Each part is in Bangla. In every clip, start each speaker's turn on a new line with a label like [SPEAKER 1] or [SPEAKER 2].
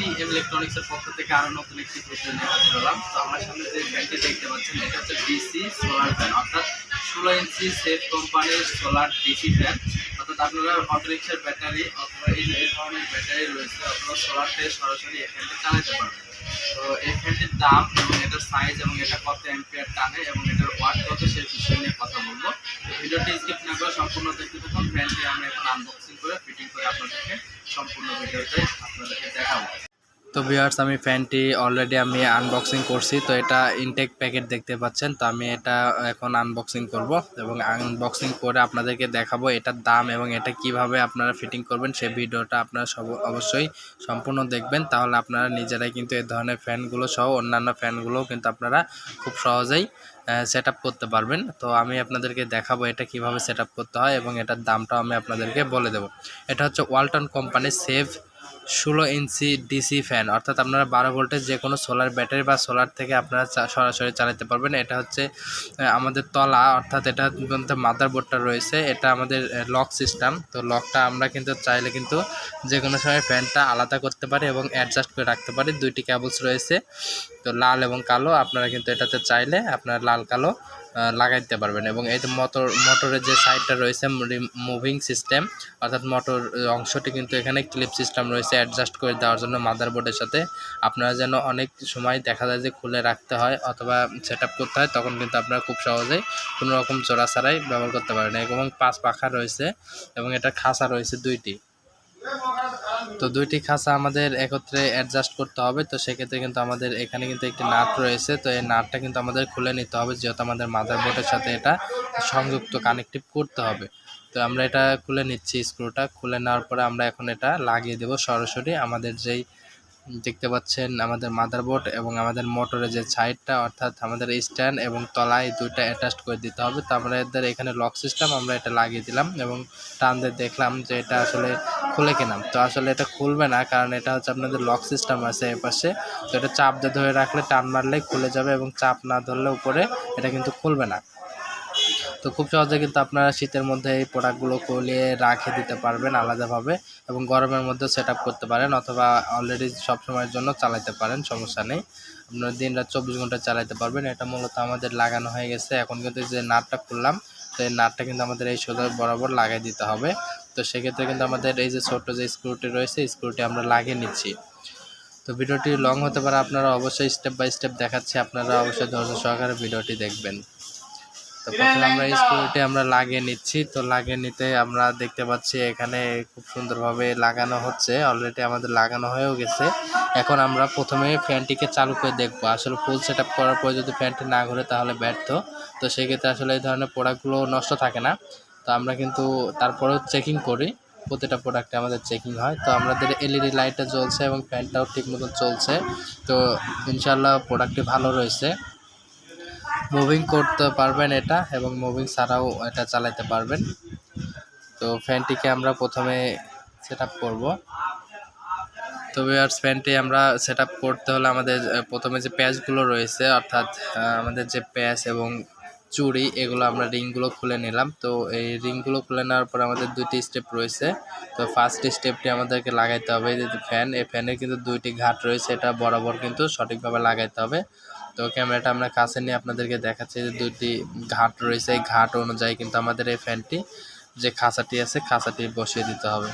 [SPEAKER 1] টি এম ইলেকট্রনিক্সের পক্ষ থেকে আরও নতুন একটি প্রতিদিন নিয়ে হাজির হলাম। তো আমার সামনে যে ফ্যানটি দেখতে পাচ্ছেন, এটা হচ্ছে ডিসি সোলার ফ্যান অর্থাৎ ষোলো ইঞ্চি সেফ কোম্পানির সোলার ডিসি ফ্যান অর্থাৎ আপনারা অটো রিক্সার ব্যাটারি অথবা এই ধরনের ব্যাটারি রয়েছে, অথবা সোলার থেকে সরাসরি এই ফ্যানটি চালাতে পারবেন। তো এই ফ্যানটির দাম এবং এটার সাইজ এবং এটা কত অ্যাম্পিয়ার টানে এবং এটার ওয়াট কত সেই বিষয় নিয়ে কথা বলব। ভিডিওটি স্কিপ না করে সম্পূর্ণ দেখতে থাকুন। ফ্যানটি আমরা এখন আনবক্সিং করে ফিটিং করে আপনাদেরকে সম্পূর্ণ ভিডিওতে আপনাদেরকে দেখাবো। তো ভিউয়ার্স আমি ফ্যানটি অলরেডি আমি আনবক্সিং করছি, তো এটা ইনটেক প্যাকেট দেখতে পাচ্ছেন, তো আমি এটা এখন আনবক্সিং করব এবং আনবক্সিং করে আপনাদেরকে দেখাবো এটার দাম এবং এটা কীভাবে আপনারা ফিটিং করবেন, সেই ভিডিওটা আপনারা সব, অবশ্যই সম্পূর্ণ দেখবেন। তাহলে আপনারা নিজেরাই কিন্তু এই ধরনের ফ্যানগুলো সহ অন্যান্য ফ্যানগুলোও কিন্তু আপনারা খুব সহজেই সেট করতে পারবেন। তো আমি আপনাদেরকে দেখাবো এটা কীভাবে সেট করতে হয় এবং এটার দামটাও আমি আপনাদেরকে বলে দেবো। এটা হচ্ছে ওয়ালটন কোম্পানির সেভ ষোলো ইঞ্চি ডিসি ফ্যান, অর্থাৎ আপনারা বারো ভোল্টের যে কোনো সোলার ব্যাটারি বা সোলার থেকে আপনারা সরাসরি চালাতে পারবেন। এটা হচ্ছে আমাদের তলা, অর্থাৎ এটা মাদার বোর্ডটা রয়েছে। এটা আমাদের লক সিস্টেম তো লকটা আমরা কিন্তু চাইলে কিন্তু যে কোনো সময় ফ্যানটা আলাদা করতে পারি এবং অ্যাডজাস্ট করে রাখতে পারি। দুইটি ক্যাবলস রয়েছে, তো লাল এবং কালো। আপনারা কিন্তু এটাতে চাইলে আপনারা লাল, কালো আহ, লাগাই দিতে পারবেন এবং এই যে মোটর মোটরের যে সাইডটা রয়েছে মুভিং সিস্টেম অর্থাৎ মোটর অংশটি কিন্তু এখানে ক্লিপ সিস্টেম রয়েছে অ্যাডজাস্ট করে দেওয়ার জন্য মাদারবোর্ডের সাথে। আপনারা যেন অনেক সময় দেখা যায় যে খুলে রাখতে হয় অথবা সেট করতে হয় তখন কিন্তু আপনারা খুব সহজেই কোনো রকম চোরা ছাড়াই ব্যবহার করতে পারেন। এবং পাঁচ পাখা রয়েছে এবং এটা খাঁচা রয়েছে দুইটি। তো দুইটি খাঁচা আমাদের একত্রে অ্যাডজাস্ট করতে হবে। তো সেক্ষেত্রে কিন্তু আমাদের এখানে কিন্তু একটি নাট রয়েছে। তো এই নাটটা কিন্তু আমাদের খুলে নিতে হবে, যেহেতু আমাদের মাদার মাদারবোর্ডের সাথে এটা সংযুক্ত কানেক্টিভ করতে হবে। তো আমরা এটা খুলে নিচ্ছি স্ক্রুটা খুলে নেওয়ার পরে আমরা এখন এটা লাগিয়ে দেব সরাসরি। আমাদের যেই দেখতে পাচ্ছেন আমাদের মাদারবোর্ড এবং আমাদের মোটরের যে সাইডটা, অর্থাৎ আমাদের স্ট্যান্ড এবং তলায় দুইটা অ্যাটাচ করে দিতে হবে। তো আমরা এদের এখানে লক সিস্টেম আমরা এটা লাগিয়ে দিলাম এবং টান দিয়ে দেখলাম যে এটা আসলে খুলে কিনাম তো আসলে এটা খুলবে না কারণ এটা হচ্ছে আপনাদের লক সিস্টেম আছে এ পাশে। তো এটা চাপ দিয়ে ধরে রাখলে টান মারলেই খুলে যাবে এবং চাপ না ধরলে উপরে এটা কিন্তু খুলবে না। তো খুব সহজে কিন্তু আপনারা শীতের মধ্যে এই প্রোডাক্টগুলো কলিয়ে রাখে দিতে পারবেন আলাদাভাবে এবং গরমের মধ্যে সেট করতে পারেন অথবা অলরেডি সব সময়ের জন্য চালাতে পারেন, সমস্যা নেই। আপনারা দিন রাত চব্বিশ ঘণ্টা চালাতে পারবেন। এটা মূলত আমাদের লাগানো হয়ে গেছে। এখন কিন্তু যে নাটটা খুললাম, তো এই নাটটা কিন্তু আমাদের এই সোজা বরাবর লাগাই দিতে হবে। তো সেক্ষেত্রে কিন্তু আমাদের এই যে ছোট্ট যে স্ক্রুটি রয়েছে স্ক্রুটি আমরা লাগিয়ে নিচ্ছি। তো ভিডিওটি লং হতে পারে, আপনারা অবশ্যই স্টেপ বাই স্টেপ দেখাচ্ছি। আপনারা অবশ্যই ধৈর্য সহকারে ভিডিওটি দেখবেন। তো প্রথমে আমরা এই স্ক্রুটি আমরা লাগিয়ে নিচ্ছি। তো লাগিয়ে নিতে আমরা দেখতে পাচ্ছি এখানে খুব সুন্দরভাবে লাগানো হচ্ছে। অলরেডি আমাদের লাগানো হয়েও গেছে। এখন আমরা প্রথমে ফ্যানটিকে চালু করে দেখব। আসলে ফুল সেট আপ করার পরে যদি ফ্যানটি না ঘুরে তাহলে ব্যর্থ। তো সেক্ষেত্রে আসলে এই ধরনের প্রোডাক্টগুলো নষ্ট থাকে না। তো আমরা কিন্তু তারপরেও চেকিং করি। প্রতিটা প্রোডাক্টে আমাদের চেকিং হয়। তো আমাদের এলইডি লাইটটা জ্বলছে এবং ফ্যানটাও ঠিক মতন চলছে তো ইনশাল্লাহ প্রোডাক্টটি ভালো রয়েছে। মুভিং করতে পারবেন এটা এবং মুভিং ছাড়াও এটা চালাতে পারবেন। তো ফ্যানটিকে আমরা প্রথমে সেট আপ করব। তো ভিউয়ার্স ফ্যানটি আমরা সেট করতে হলে আমাদের প্রথমে যে প্যাচগুলো রয়েছে, অর্থাৎ আমাদের যে প্যাচ এবং চুড়ি, এগুলো আমরা রিংগুলো খুলে নিলাম। তো এই রিংগুলো খুলে নেওয়ার পর আমাদের দুইটি স্টেপ রয়েছে। তো ফার্স্ট স্টেপটি আমাদেরকে লাগাইতে হবে যে ফ্যান এই ফ্যানের কিন্তু দুইটি ঘাট রয়েছে, এটা বরাবর কিন্তু সঠিকভাবে লাগাইতে হবে। তো ক্যামেরাটা আমরা কাছে নিয়ে আপনাদেরকে দেখাচ্ছি যে দুইটি ঘাট রয়েছে। এই ঘাট অনুযায়ী কিন্তু আমাদের এই ফ্যানটি যে খাঁচাটি আছে, খাঁচাটি বসিয়ে দিতে হবে।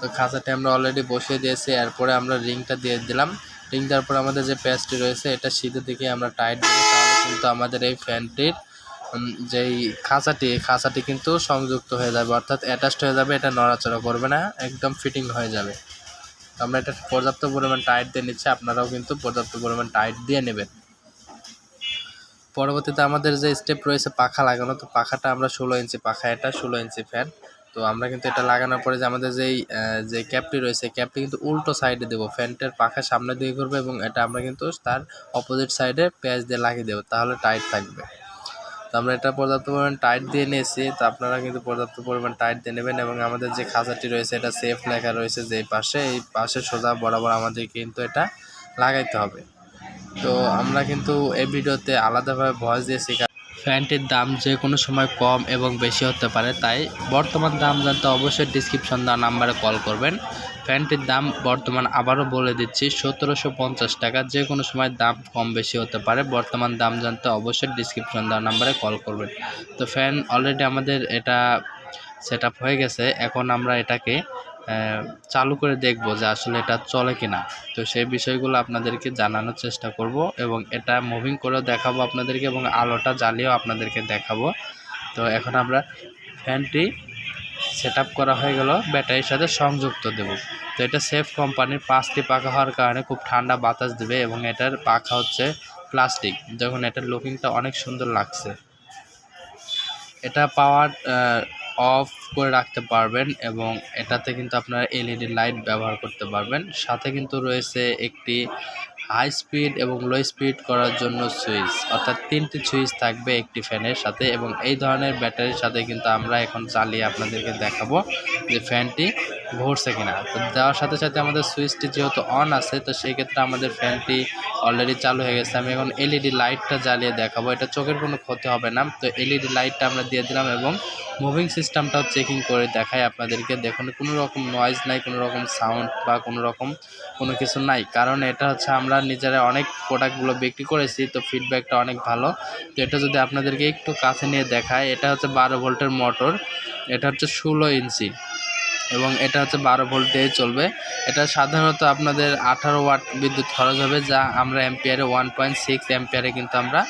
[SPEAKER 1] তো খাঁচাটি আমরা অলরেডি বসিয়ে দিয়েছি, এরপরে আমরা রিংটা দিয়ে দিলাম। রিং দেওয়ার পর আমাদের যে প্যাচটি রয়েছে, এটা সিধে দিকে আমরা টাইট দিই তাহলে কিন্তু আমাদের এই ফ্যানটির যেই খাঁচাটি এই খাঁচাটি কিন্তু সংযুক্ত হয়ে যাবে, অর্থাৎ অ্যাটাচড হয়ে যাবে, এটা নড়াচড়া করবে না, একদম ফিটিং হয়ে যাবে। আমরা এটা পর্যাপ্ত পরিমাণ টাইট দিয়ে নিচ্ছি, আপনারাও কিন্তু পর্যাপ্ত পরিমাণ টাইট দিয়ে নেবেন। পরবর্তীতে আমাদের যে স্টেপ রয়েছে পাখা লাগানো, তো পাখাটা আমরা ষোলো ইঞ্চি পাখা, এটা ষোলো ইঞ্চি ফ্যান তো আমরা কিন্তু এটা লাগানোর পরে যে আমাদের যেই যে ক্যাপটি রয়েছে ক্যাপটি কিন্তু উল্টো সাইডে দেবো। ফ্যানটার পাখা সামনে দিয়ে করবে এবং এটা আমরা কিন্তু তার অপোজিট সাইডে পেঁয়াজ দিয়ে লাগিয়ে দেবো, তাহলে টাইট থাকবে। আমরা এটা পর্যাপ্ত পরিমাণ টাইট দিয়ে নিয়েছি। তো আপনারা কিন্তু পর্যাপ্ত পরিমাণ টাইট দিয়ে নেবেন এবং আমাদের যে খাঁচাটি রয়েছে, এটা সেফ লেখা রয়েছে যে পাশে। এই পাশে সোজা বরাবর আমাদের কিন্তু এটা লাগাইতে হবে। তো আমরা কিন্তু এই ভিডিওতে আলাদাভাবে ভয়েস দিয়েছি ফ্যানটির দাম যে কোনো সময় কম এবং বেশি হতে পারে, তাই বর্তমান দাম জানতে অবশ্যই ডিসক্রিপশন দেওয়া নাম্বারে কল করবেন।
[SPEAKER 2] ফ্যানটির দাম বর্তমান আবারও বলে দিচ্ছি, সতেরোশো পঞ্চাশ টাকা, যে কোনো সময় দাম কম বেশি হতে পারে, বর্তমান দাম জানতে অবশ্যই ডিসক্রিপশন দেওয়া নাম্বারে কল করবেন। তো ফ্যান অলরেডি আমাদের এটা সেট হয়ে গেছে, এখন আমরা এটাকে চালু করে দেখব যে আসলে এটা চলে কিনা। তো সেই বিষয়গুলো আপনাদেরকে জানানোর চেষ্টা করব এবং এটা মুভিং করেও দেখাবো আপনাদেরকে এবং আলোটা জ্বালিয়েও আপনাদেরকে দেখাবো। তো এখন আমরা ফ্যানটি সেট করা হয়ে গেল, ব্যাটারির সাথে সংযুক্ত দেব। তো এটা সেফ কোম্পানির পাঁচটি পাখা হওয়ার কারণে খুব ঠান্ডা বাতাস দেবে এবং এটার পাখা হচ্ছে প্লাস্টিক যখন এটার লুকিংটা অনেক সুন্দর লাগছে। এটা পাওয়ার অফ করে রাখতে পারবেন এবং এটাতে কিন্তু আপনারা এলইডি লাইট ব্যবহার করতে পারবেন। সাথে কিন্তু রয়েছে একটি হাই স্পিড এবং লো স্পিড করার জন্য সুইচ। অর্থাৎ তিনটি সুইচ থাকবে একটি ফ্যানের সাথে এবং এই ধরনের ব্যাটারির সাথে কিন্তু আমরা এখন চালিয়ে আপনাদেরকে দেখাবো যে ফ্যানটি ঘুরছে কিনা। তো দেওয়ার সাথে সাথে আমাদের সুইচটি যেহেতু অন আছে, তো সেই ক্ষেত্রে আমাদের ফ্যানটি অলরেডি চালু হয়ে গেছে। আমি এখন এলইডি লাইটটা জ্বালিয়ে দেখাবো। এটা চোখের কোনো ক্ষতি হবে না। তো এলইডি লাইটটা আমরা দিয়ে দিলাম এবং মুভিং সিস্টেমটাও চেকিং করে দেখাই আপনাদেরকে। দেখুন, কোনো রকম নয়েজ নাই, কোনো রকম সাউন্ড বা কোনো রকম কোনো কিছু নাই। কারণ এটা হচ্ছে আমরা নিজেরা অনেক প্রোডাক্টগুলো বিক্রি করেছি, তো ফিডব্যাকটা অনেক ভালো। তো এটা যদি আপনাদেরকে একটু কাছে নিয়ে দেখায়, এটা হচ্ছে বারো ভোল্টের মোটর এটা হচ্ছে ষোলো ইঞ্চি। এবং এটা হচ্ছে বারো ভোল্ট দিয়ে চলবে। এটা সাধারণত আপনাদের আঠারো ওয়াট বিদ্যুৎ খরচ হবে, যা আমরা এম্পিয়ারে ওয়ান পয়েন্ট সিক্স এম্পিয়ারে কিন্তু আমরা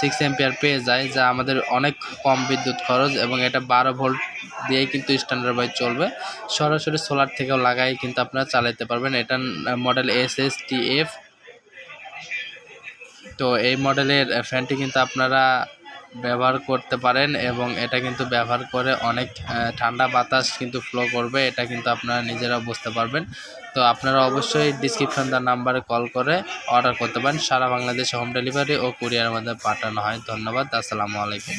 [SPEAKER 2] সিক্স এম্পিয়ার পেয়ে যাই, যা আমাদের অনেক কম বিদ্যুৎ খরচ এবং এটা বারো ভোল্ট দিয়েই কিন্তু স্ট্যান্ডার্ড বাই চলবে। সরাসরি সোলার থেকেও লাগাই কিন্তু আপনারা চালাতে পারবেন। এটা model S S T F তো এই মডেলের ফ্যানটি কিন্তু আপনারা ব্যবহার করতে পারেন এবং এটা কিন্তু ব্যবহার করে অনেক ঠান্ডা বাতাস কিন্তু ফ্লো করবে, এটা কিন্তু আপনারা নিজেরা বুঝতে পারবেন। তো আপনারা অবশ্যই ডিসক্রিপশন দেওয়ার নাম্বারে কল করে অর্ডার করতে পারেন। সারা বাংলাদেশে হোম ডেলিভারি ও কুরিয়ারের মধ্যে পাঠানো হয়। ধন্যবাদ, আসসালামু আলাইকুম।